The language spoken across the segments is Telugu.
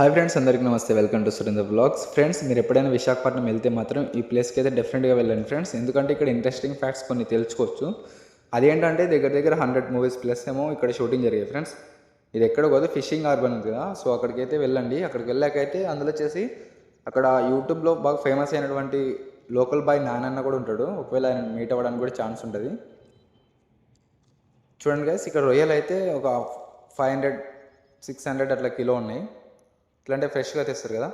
హాయ్ ఫ్రెండ్స్ అందరికీ నమస్తే. Welcome to Surendra blogs friends మీరు ఎప్పుడైనా విశాఖపట్నం వెళ్తే మాత్రం ఈ ప్లేస్కి అయితే డెఫినెట్గా వెళ్ళండి ఫ్రెండ్స్ ఎందుకంటే ఇక్కడ ఇంట్రెస్టింగ్ ఫ్యాక్ట్స్ కొన్ని తెలుసుకోవచ్చు. అదేంటంటే దగ్గర దగ్గర హండ్రెడ్ మూవీస్ ప్లస్ ఏమో ఇక్కడ షూటింగ్ జరిగాయి ఫ్రెండ్స్ ఇది ఎక్కడ పోతే ఫిషింగ్ హార్బర్ ఉంది కదా. సో అక్కడికైతే వెళ్ళండి. అక్కడికి వెళ్ళాకైతే అందులో వచ్చేసి అక్కడ యూట్యూబ్లో బాగా ఫేమస్ అయినటువంటి లోకల్ బాయ్ నానన్న కూడా ఉంటాడు. ఒకవేళ ఆయన మీట్ అవ్వడానికి కూడా ఛాన్స్ ఉంటుంది. చూడండి గైస్ ఇక్కడ రొయ్యలు అయితే ఒక ఫైవ్ హండ్రెడ్ సిక్స్ హండ్రెడ్ అట్లా కిలో ఉన్నాయి. ఇట్లాంటి ఫ్రెష్గా తెస్తారు కదా.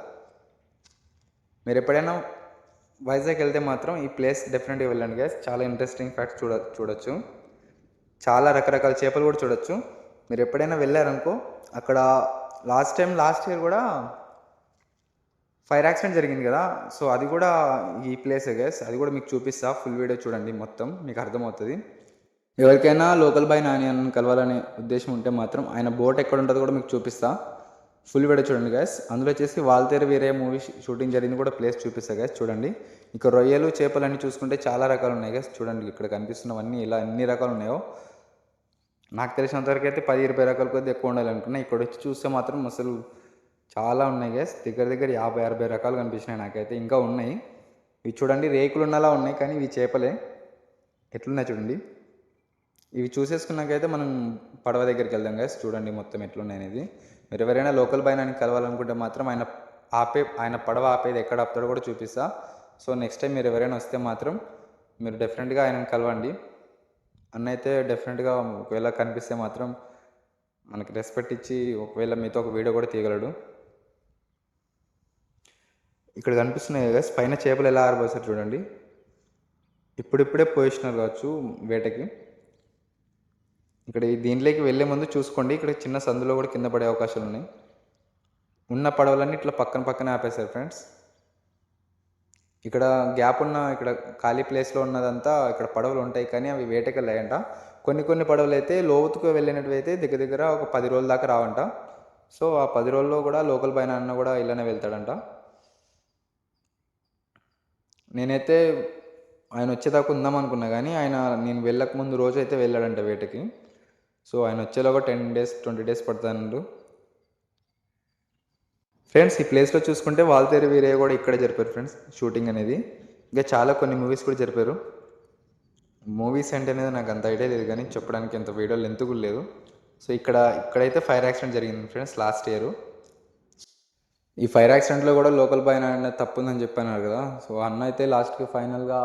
మీరు ఎప్పుడైనా వైజాగ్ వెళ్తే మాత్రం ఈ ప్లేస్ డెఫినెట్గా వెళ్ళండి గ్యాస్ చాలా ఇంట్రెస్టింగ్ ఫ్యాక్ట్స్ చూడ చూడొచ్చు. చాలా రకరకాల చేపలు కూడా చూడొచ్చు. మీరు ఎప్పుడైనా వెళ్ళారనుకో అక్కడ లాస్ట్ టైం లాస్ట్ ఇయర్ కూడా ఫైర్ యాక్సిడెంట్ జరిగింది కదా. సో అది కూడా ఈ ప్లేసే గ్యాస్ అది కూడా మీకు చూపిస్తా. ఫుల్ వీడియో చూడండి మొత్తం. మీకు అర్థమవుతుంది. ఎవరికైనా లోకల్ బాయ్ నాని అని కలవాలనే ఉద్దేశం ఉంటే మాత్రం ఆయన బోట్ ఎక్కడ ఉంటుందో కూడా మీకు చూపిస్తా. ఫుల్ వీడియో చూడండి గ్యాస్ అందులో వచ్చేసి వాల్తేరు వేరే మూవీ షూటింగ్ జరిగింది కూడా ప్లేస్ చూపిస్తా గ్యాస్ చూడండి. ఇంకా రొయ్యలు చేపలన్నీ చూసుకుంటే చాలా రకాలు ఉన్నాయి గ్యాస్ చూడండి ఇక్కడ కనిపిస్తున్నవన్నీ ఇలా అన్ని రకాలు ఉన్నాయో. నాకు తెలిసినంతవరకు అయితే పది ఇరవై రకాల కొద్ది ఎక్కువ ఉండాలి అనుకున్నా. ఇక్కడ వచ్చి చూస్తే మాత్రం అసలు చాలా ఉన్నాయి గ్యాస్ దగ్గర దగ్గర యాభై అరవై రకాలు కనిపించినాయి నాకైతే. ఇంకా ఉన్నాయి. ఇవి చూడండి రేకులు ఉన్నలా ఉన్నాయి కానీ ఇవి చేపలే. ఎట్లున్నాయి చూడండి. ఇవి చూసేసుకున్నాకైతే మనం పడవ దగ్గరికి వెళ్దాం గ్యాస్ చూడండి మొత్తం ఎట్లున్నాయి అనేది. మీరు ఎవరైనా లోకల్ బైనాన్ని కలవాలనుకుంటే మాత్రం ఆయన ఆపే ఆయన పడవ ఆపేది ఎక్కడ ఆపుతాడో కూడా చూపిస్తా. సో నెక్స్ట్ టైం మీరు ఎవరైనా వస్తే మాత్రం మీరు డెఫినెట్గా ఆయనను కలవండి. అన్న అయితే డెఫినెట్గా ఒకవేళ కనిపిస్తే మాత్రం మనకి రెస్పెక్ట్ ఇచ్చి ఒకవేళ మీతో ఒక వీడియో కూడా తీయగలడు. ఇక్కడ కనిపిస్తున్నాయి కదా పైన చేపలు ఎలా ఆరిపోసారు చూడండి. ఇప్పుడిప్పుడే పోయిస్తున్నారు కావచ్చు వేటకి. ఇక్కడ ఈ దీంట్లోకి వెళ్ళే ముందు చూసుకోండి. ఇక్కడ చిన్న సందులో కూడా కింద పడే అవకాశాలు ఉన్నాయి. ఉన్న పడవలన్నీ ఇట్లా పక్కన పక్కన ఆపేశారు ఫ్రెండ్స్. ఇక్కడ గ్యాప్ ఉన్న ఇక్కడ ఖాళీ ప్లేస్లో ఉన్నదంతా ఇక్కడ పడవలు ఉంటాయి కానీ అవి వేటకెళ్ళాయంట. కొన్ని కొన్ని పడవలు అయితే లోతుకు వెళ్ళినట్టు అయితే దగ్గర దగ్గర ఒక పది రోజుల దాకా రావంట. సో ఆ పది రోజుల్లో కూడా లోకల్ పైన అన్న కూడా ఇలానే వెళ్తాడంట. నేనైతే ఆయన వచ్చేదాకా ఉందాం అనుకున్నా కానీ ఆయన నేను వెళ్ళక ముందు రోజు అయితే వెళ్ళాడంట వేటకి. సో ఆయన వచ్చేలాగా టెన్ డేస్ ట్వంటీ డేస్ పడుతున్నాడు ఫ్రెండ్స్ ఈ ప్లేస్లో చూసుకుంటే వాల్తేరు వీరే కూడా ఇక్కడే జరిపారు ఫ్రెండ్స్ షూటింగ్ అనేది. ఇంకా చాలా కొన్ని మూవీస్ కూడా జరిపారు. మూవీస్ అంటే అనేది నాకు అంత ఐడియా లేదు కానీ చెప్పడానికి ఎంత వీడియో లెంత్ కూడా లేదు. సో ఇక్కడ ఇక్కడైతే ఫైర్ యాక్సిడెంట్ జరిగింది ఫ్రెండ్స్ లాస్ట్ ఇయర్ ఈ ఫైర్ యాక్సిడెంట్లో కూడా లోకల్ పైన ఆయన తప్పు ఉందని చెప్పాను కదా. సో అన్న అయితే లాస్ట్కి ఫైనల్గా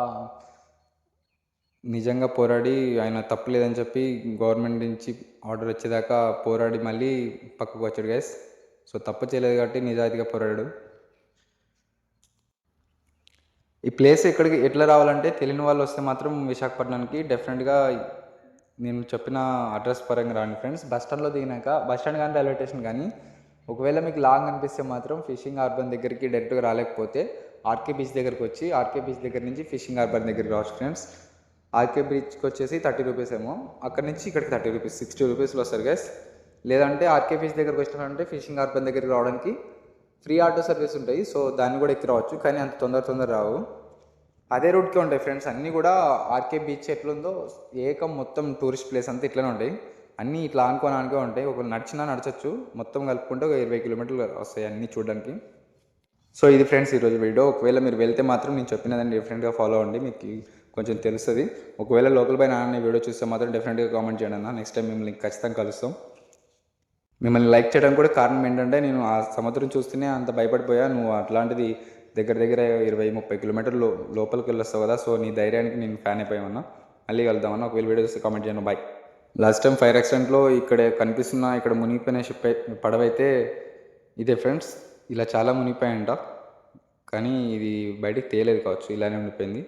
నిజంగా పోరాడి ఆయన తప్పు లేదని చెప్పి గవర్నమెంట్ నుంచి ఆర్డర్ వచ్చేదాకా పోరాడి మళ్ళీ పక్కకు వచ్చాడు గైస్ సో తప్పు చేయలేదు కాబట్టి నిజాయితీగా పోరాడాడు. ఈ ప్లేస్ ఎక్కడికి ఎట్లా రావాలంటే తెలియని వాళ్ళు వస్తే మాత్రం విశాఖపట్నానికి డెఫినెట్గా నేను చెప్పిన అడ్రస్ పరంగా రాండి ఫ్రెండ్స్ బస్ స్టాండ్లో దిగినాక బస్ స్టాండ్ కానీ రైల్వే స్టేషన్ కానీ ఒకవేళ మీకు లాంగ్ అనిపిస్తే మాత్రం ఫిషింగ్ హార్బర్ దగ్గరికి డైరెక్ట్గా రాలేకపోతే ఆర్కే బీచ్ దగ్గరికి వచ్చి ఆర్కే బీచ్ దగ్గర నుంచి ఫిషింగ్ హార్బర్ దగ్గరికి రావచ్చు ఫ్రెండ్స్ ఆర్కే బీచ్కి వచ్చేసి థర్టీ రూపీస్ ఏమో. అక్కడ నుంచి ఇక్కడికి థర్టీ రూపీస్ సిక్స్టీ రూపీస్లో వస్తారు గైస్ లేదంటే ఆర్కే బీచ్ దగ్గరికి వచ్చినారంటే ఫిషింగ్ హార్బర్ దగ్గరికి రావడానికి ఫ్రీ ఆటో సర్వీస్ ఉంటాయి. సో దాన్ని కూడా ఎక్కి రావచ్చు. కానీ అంత తొందర తొందర రావు. అదే రూట్కే ఉంటాయి ఫ్రెండ్స్ అన్నీ కూడా ఆర్కే బీచ్ ఎట్లుందో ఏకం మొత్తం టూరిస్ట్ ప్లేస్ అంతా ఇట్లనే ఉంటాయి. అన్నీ ఇట్లా ఆనుకొని అనుకో ఉంటాయి. ఒకవేళ నడిచినా నడచచ్చు. మొత్తం కలుపుకుంటే ఒక ఇరవై కిలోమీటర్లు వస్తాయి అన్నీ చూడడానికి. సో ఇది ఫ్రెండ్స్ ఈరోజు వీడియో. ఒకవేళ మీరు వెళ్తే మాత్రం నేను చెప్పినదాన్ని డిఫరెంట్గా ఫాలో అవ్వండి. మీకు కొంచెం తెలుస్తుంది. ఒకవేళ లోకల్ బై నాన్న వీడియో చూస్తే మాత్రం డెఫినెట్గా కామెంట్ చేయండి అన్న. నెక్స్ట్ టైం మిమ్మల్ని ఖచ్చితంగా కలుస్తాం. మిమ్మల్ని లైక్ చేయడం కూడా కారణం ఏంటంటే నేను ఆ సముద్రం చూస్తేనే అంత భయపడిపోయా. నువ్వు అట్లాంటిది దగ్గర దగ్గర ఇరవై ముప్పై కిలోమీటర్లు లోపలికి వెళ్ళొస్తావు కదా సో నీ ధైర్యానికి నేను ఫ్యాన్ అయిపోయామన్నా. మళ్ళీ వెళ్దామన్నా ఒకవేళ వీడియో చూస్తే కామెంట్ చేయను. బాయ్ లాస్ట్ టైం ఫైర్ యాక్సిడెంట్లో ఇక్కడ కనిపిస్తున్న ఇక్కడ మునిగిపోయిన షిప్ పడవ అయితే ఇదే ఫ్రెండ్స్ ఇలా చాలా మునిగిపోయాయంట. కానీ ఇది బయటికి తేలేదు కావచ్చు. ఇలానే ఉండిపోయింది.